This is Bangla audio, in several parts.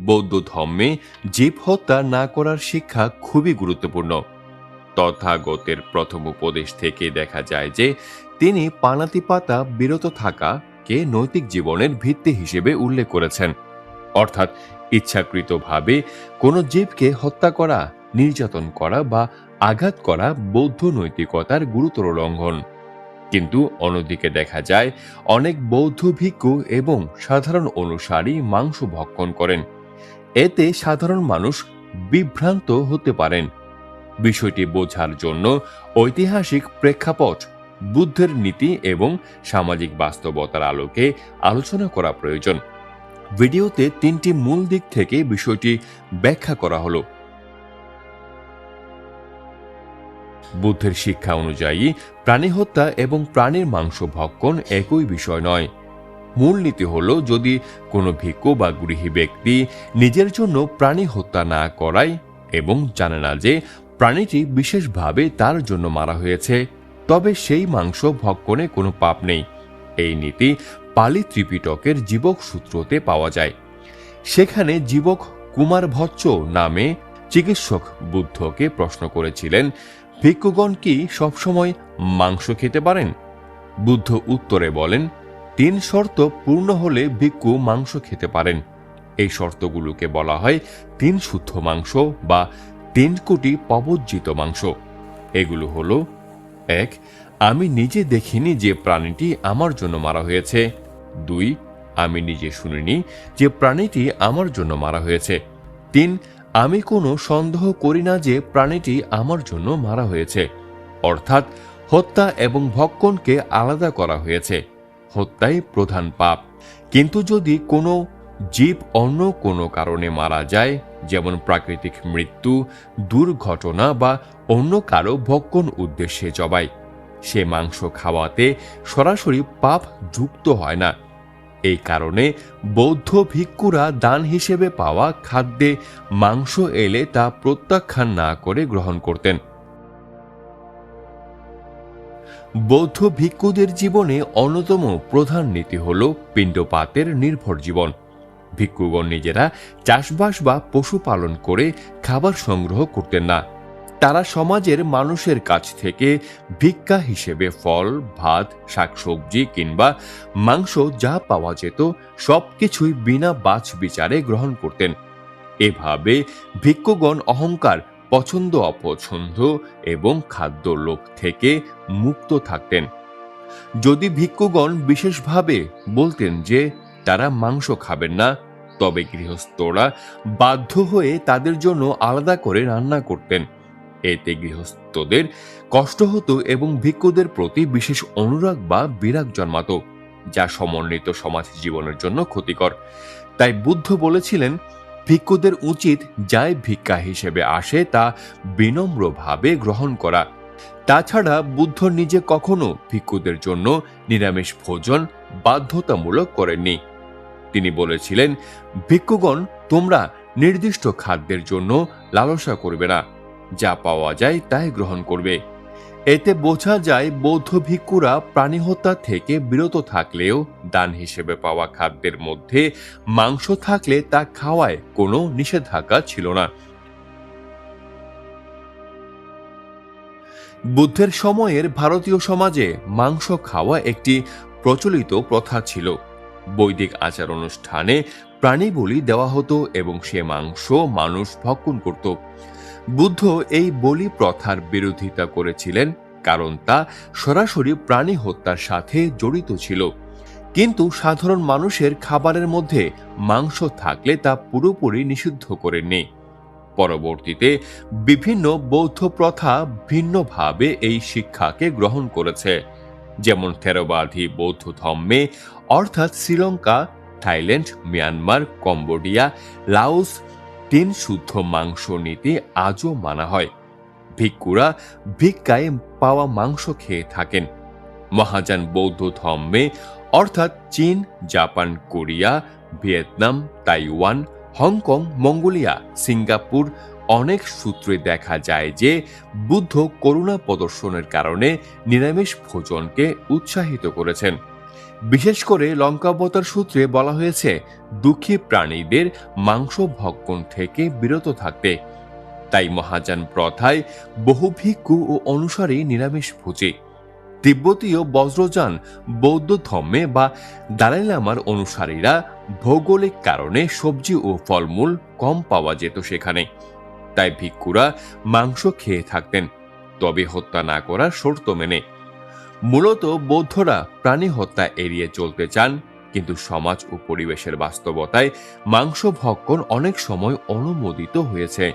বৌদ্ধ ধর্মে জীব হত্যা না করার শিক্ষা খুবই গুরুত্বপূর্ণ। তথাগতের প্রথম উপদেশ থেকে দেখা যায় যে, তিনি পানাতি পাতা বিরত থাকাকে নৈতিক জীবনের ভিত্তি হিসেবে উল্লেখ করেছেন। অর্থাৎ ইচ্ছাকৃতভাবে কোনো জীবকে হত্যা করা, নির্যাতন করা বা আঘাত করা বৌদ্ধ নৈতিকতার গুরুতর লঙ্ঘন। কিন্তু অন্যদিকে দেখা যায়, অনেক বৌদ্ধ ভিক্ষু এবং সাধারণ অনুসারী মাংস ভক্ষণ করেন। এতে সাধারণ মানুষ বিভ্রান্ত হতে পারেন। বিষয়টি বোঝার জন্য ঐতিহাসিক প্রেক্ষাপট, বুদ্ধের নীতি এবং সামাজিক বাস্তবতার আলোকে আলোচনা করা প্রয়োজন। ভিডিওতে তিনটি মূল দিক থেকে বিষয়টি ব্যাখ্যা করা হলো। বুদ্ধের শিক্ষা অনুযায়ী প্রাণী হত্যা এবং প্রাণীর মাংস ভক্ষণ একই বিষয় নয়। মূলনীতি হল যদি কোনো ভিক্ষু বা গৃহী ব্যক্তি নিজের জন্য প্রাণী হত্যা না করায় এবং জানে না যে প্রাণীটি বিশেষভাবে তার জন্য মারা হয়েছে, তবে সেই মাংস ভক্ষণে কোনো পাপ নেই। এই নীতি পালি ত্রিপিটকের জীবক সূত্রতে পাওয়া যায়। সেখানে জীবক কুমার ভচ্চ নামে চিকিৎসক বুদ্ধকে প্রশ্ন করেছিলেন, ভিক্ষুগণ কি সবসময় মাংস খেতে পারেন? বুদ্ধ উত্তরে বলেন তিন শর্ত পূর্ণ হলে ভিক্ষু মাংস খেতে পারেন। এই শর্তগুলোকে বলা হয় তিন শুদ্ধ মাংস বা তিন কোটি পবজ্জিত মাংস। এগুলো হলো, এক, আমি নিজে দেখিনি যে প্রাণীটি আমার জন্য মারা হয়েছে। দুই, আমি নিজে শুনিনি যে প্রাণীটি আমার জন্য মারা হয়েছে। তিন, আমি কোনো সন্দেহ করি না যে প্রাণীটি আমার জন্য মারা হয়েছে। অর্থাৎ হত্যা এবং ভক্ষণকে আলাদা করা হয়েছে। হত্যাই প্রধান পাপ। কিন্তু যদি কোনো জীব অন্য কোনো কারণে মারা যায়, যেমন প্রাকৃতিক মৃত্যু, দুর্ঘটনা বা অন্য কারও ভক্ষণ উদ্দেশ্যে জবাই, সে মাংস খাওয়াতে সরাসরি পাপ যুক্ত হয় না। এই কারণে বৌদ্ধ ভিক্ষুরা দান হিসেবে পাওয়া খাদ্যে মাংস এলে তা প্রত্যাখ্যান না করে গ্রহণ করতেন। বৌদ্ধ ভিক্ষুদের জীবনে অন্যতম প্রধান নীতি হল পিণ্ডপাতের নির্ভর জীবন। ভিক্ষুগণ নিজেরা চাষবাস বা পশুপালন করে খাবার সংগ্রহ করতেন না। তারা সমাজের মানুষের কাছ থেকে ভিক্ষা হিসেবে ফল, ভাত, শাকসবজি কিংবা মাংস যা পাওয়া যেত সবকিছুই বিনা বাছ বিচারে গ্রহণ করতেন। এভাবে ভিক্ষুগণ অহংকার পছন্দ, অপছন্দ এবং খাদ্য লোভ থেকে মুক্ত থাকতেন। যদি ভিক্ষুগণ বিশেষভাবে বলতেন যে তারা মাংস খাবেন না, তবে গৃহস্থরা বাধ্য হয়ে তাদের জন্য আলাদা করে রান্না করতেন। এতে গৃহস্থদের কষ্ট হতো এবং ভিক্ষুদের প্রতি বিশেষ অনুরাগ বা বিরাগ জন্মাত, যা সমন্বিত সমাজ জীবনের জন্য ক্ষতিকর। তাই বুদ্ধ বলেছিলেন ভিক্ষুদের উচিত যাই ভিক্ষা হিসেবে আসে তা বিনম্রভাবে গ্রহণ করা। তাছাড়া বুদ্ধ নিজে কখনো ভিক্ষুদের জন্য নিরামিষ ভোজন বাধ্যতামূলক করেননি। তিনি বলেছিলেন, ভিক্ষুগণ, তোমরা নির্দিষ্ট খাদ্যের জন্য লালসা করবে না। যা পাওয়া যায় তাই গ্রহণ করবে। এতে বোঝা যায় বৌদ্ধ ভিক্ষুরা প্রাণী হত্যা থেকে বিরত থাকলেও দান হিসেবে পাওয়া খাদ্যের মধ্যে মাংস থাকলে তা খাওয়ায় কোনো নিষেধাজ্ঞা ছিল না। বুদ্ধের সময়ের ভারতীয় সমাজে মাংস খাওয়া একটি প্রচলিত প্রথা ছিল। বৈদিক আচার অনুষ্ঠানে প্রাণী বলি দেওয়া হতো এবং সে মাংস মানুষ ভক্ষণ করত। বুদ্ধ এই বলি প্রথার বিরোধিতা করেছিলেন, কারণ তা সরাসরি প্রাণী হত্যার সাথে জড়িত ছিল। কিন্তু সাধারণ মানুষের খাবারের মধ্যে মাংস থাকলে তা পুরোপুরি নিষিদ্ধ করেননি। পরবর্তীতে বিভিন্ন বৌদ্ধ প্রথা ভিন্নভাবে এই শিক্ষাকে গ্রহণ করেছে, যেমন থেরবাদী বৌদ্ধ ধর্মে, অর্থাৎ Sri Lanka, Thailand, Myanmar, Cambodia, Laos তিন শুদ্ধ মাংস নীতি আজও মানা হয়। ভিক্ষুরা ভিক্ষায় পাওয়া মাংস খেয়ে থাকেন। মহাযান বৌদ্ধ ধর্মে, অর্থাৎ চীন, Japan, Korea, Vietnam, Taiwan, Hong Kong, Mongolia, Singapore অনেক সূত্রে দেখা যায় যে বুদ্ধ করুণা প্রদর্শনের কারণে নিরামিষ ভোজনকে উৎসাহিত করেছেন। বিশেষ করে লঙ্কাবতার সূত্রে বলা হয়েছে, দুঃখী প্রাণীদের মাংস ভক্ষণ থেকে বিরত থাকতে। তাই মহাযান প্রথায় বহু ভিক্ষু ও অনুসারী নিরামিষ ভুজি। তিব্বতীয় বজ্রযান, বৌদ্ধ ধর্মে বা দালাই লামার অনুসারীরা ভৌগোলিক কারণে সবজি ও ফলমূল কম পাওয়া যেত সেখানে। তাই ভিক্ষুরা মাংস খেয়ে থাকতেন, তবে হত্যা না করার শর্ত মেনে। মূলত বৌদ্ধরা প্রাণী হত্যা এড়িয়ে চলতে চান, কিন্তু সমাজ ও পরিবেশের বাস্তবতায় মাংস ভক্ষণ অনেক সময় অনুমোদিত হয়েছে।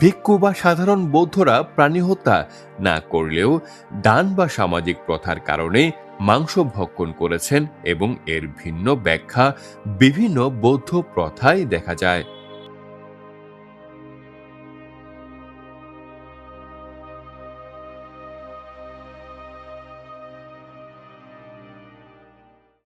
ভিক্ষু বা সাধারণ বৌদ্ধরা প্রাণী হত্যা না করলেও দান বা সামাজিক প্রথার কারণে মাংস ভক্ষণ করেছেন এবং এর ভিন্ন ব্যাখ্যা বিভিন্ন বৌদ্ধ প্রথায় দেখা যায়।